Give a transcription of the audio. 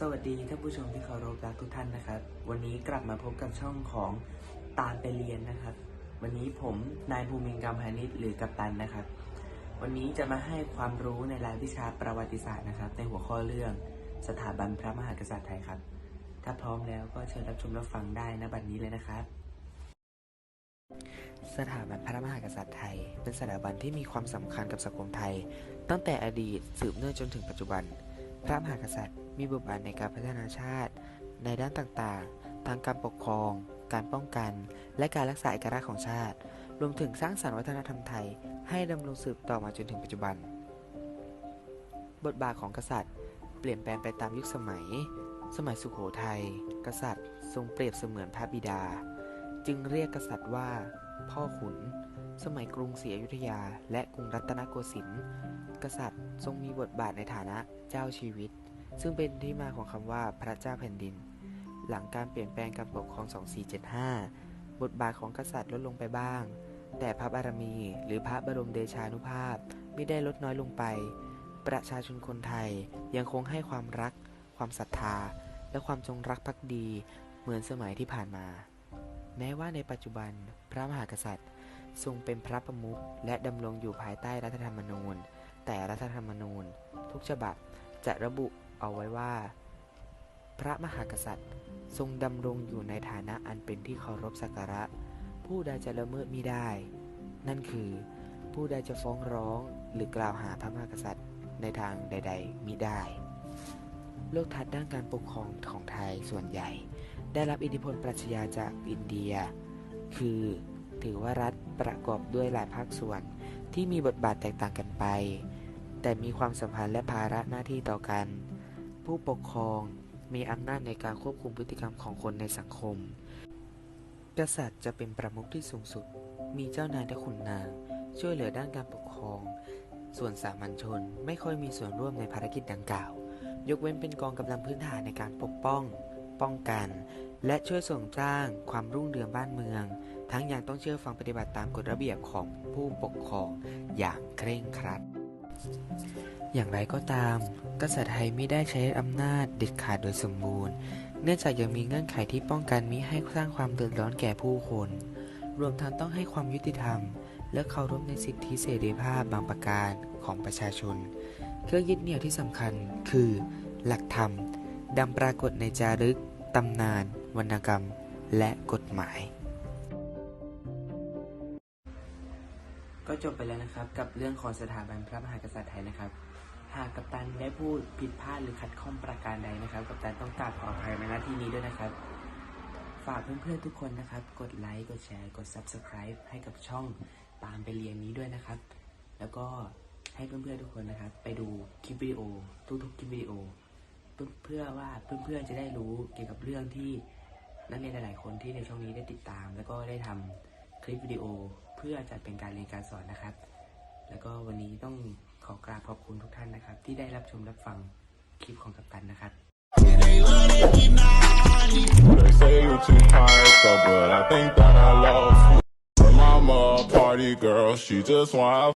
สวัสดีท่านผู้ชมที่เคารพรักทุกท่านนะครับ วันนี้กลับมาพบกับช่องของตาลไปเรียนนะครับ วันนี้ผมนายภูมินทร์กำพานิชหรือกัปตันนะครับ วันนี้จะมาให้ความรู้ในรายวิชาประวัติศาสตร์นะครับ ในหัวข้อเรื่องสถาบันพระมหากษัตริย์ไทยครับ ถ้าพร้อมแล้วก็เชิญรับชมรับฟังได้นะบัดนี้เลยนะครับ สถาบันพระมหากษัตริย์ไทย เป็นสถาบันที่มีความสำคัญกับสังคมไทย ตั้งแต่อดีตสืบเนื่องจนถึงปัจจุบัน พระมหากษัตริย์มีบทบาทในการพัฒนาชาติ ในด้านต่างๆ ทางการปกครอง การป้องกัน และการรักษาเอกลักษณ์ของชาติ รวมถึงสร้างสรรค์วัฒนธรรมไทย ให้ดำรงสืบต่อมาจนถึงปัจจุบัน บทบาทของกษัตริย์ เปลี่ยนแปลงไปตามยุคสมัย สมัยสุโขทัยกษัตริย์ ทรงเปรียบเสมือนพระบิดา จึงเรียกกษัตริย์ว่า พ่อขุน สมัยกรุงศรีอยุธยาและกรุงรัตนโกสินทร์ กษัตริย์ทรงมีบทบาทในฐานะเจ้าชีวิต ซึ่งเป็นที่มาของคำว่าพระเจ้าแผ่นดิน หลังการเปลี่ยนแปลงการปกครอง 2475 บทบาทของกษัตริย์ลดลงไปบ้าง แต่พระบารมีหรือพระบรมเดชานุภาพไม่ได้ลดน้อยลงไป ประชาชนคนไทยยังคงให้ความรัก ความศรัทธา และความจงรักภักดีเหมือนสมัยที่ผ่านมา แม้ว่าในปัจจุบันพระมหากษัตริย์ ทรงเป็นพระประมุขและดำรงอยู่ภายใต้รัฐธรรมนูญ แต่รัฐธรรมนูญ ทุกฉบับจะระบุเอาไว้ว่า พระมหากษัตริย์ทรงดำรงอยู่ในฐานะอันเป็นที่เคารพสักการะ ผู้ใดจะละเมิดมิได้ นั่นคือผู้ใดจะฟ้องร้องหรือกล่าวหาพระมหากษัตริย์ในทางใด ๆมิได้ โลกทัศน์ด้านการปกครองของไทยส่วนใหญ่ ได้รับอิทธิพลปรัชญาจากอินเดีย คือ ถือว่ารัฐประกอบด้วยหลายภาคส่วนที่มีบทบาทแตกต่างกันไป แต่มีความสัมพันธ์และภาระหน้าที่ต่อกัน ผู้ปกครองมีอำนาจในการควบคุมพฤติกรรมของคนในสังคม กษัตริย์จะเป็นประมุขที่สูงสุด มีเจ้านายและขุนนาง ช่วยเหลือด้านการปกครอง ส่วนสามัญชนไม่ค่อยมีส่วนร่วมในภารกิจดังกล่าว ยกเว้นเป็นกองกำลังพื้นฐานในการปกป้อง ป้องกัน และช่วยส่งสร้างความรุ่งเรืองบ้านเมือง ทั้งยังต้องเชื่อฟังปฏิบัติตามกฎระเบียบของผู้ปกครองอย่างเคร่งครัด อย่างไรก็ตาม กษัตริย์ไทยไม่ได้ใช้อำนาจเด็ดขาดโดยสมบูรณ์ เนื่องจากยังมีเงื่อนไขที่ป้องกันมิให้สร้างความเดือดร้อนแก่ผู้คน รวมทั้งต้องให้ความยุติธรรม และเคารพในสิทธิเสรีภาพบางประการของประชาชน เครื่องยึดเหนี่ยวที่สำคัญคือ หลักธรรมดังปรากฏในจารึกตำนาน วรรณกรรม และกฎหมาย ก็จบไปแล้วนะครับ กับเรื่องของสถาบันพระมหากษัตริย์ไทยนะครับ หากกัปตันได้พูดผิดพลาดหรือขัดข้องประการใดนะครับ กัปตันต้องกราบขออภัยในหน้าที่นี้ด้วยนะครับ ฝากเพื่อนๆทุกคนนะครับ กดไลค์กดแชร์กด Subscribe ให้กับช่องตามไปเรียนนี้ด้วยนะครับ แล้วก็ให้เพื่อนๆทุกคนนะครับ ไปดูคลิปวิดีโอทุกๆคลิปวิดีโอเพื่อเพื่อว่าเพื่อนๆจะได้รู้เกี่ยวกับเรื่องที่นักเรียนหลายๆคนที่ในช่องนี้ได้ติดตาม แล้วก็ได้ทำคลิปวิดีโอ เพื่อจัดเป็นการเรียนการสอนนะครับ แล้วก็วันนี้ต้องขอกราบขอบคุณทุกท่านนะครับ ที่ได้รับชมรับฟังคลิปของกัปตันนะครับ They say you too tired, so but I think that I lost you. My mama, party girl, she just want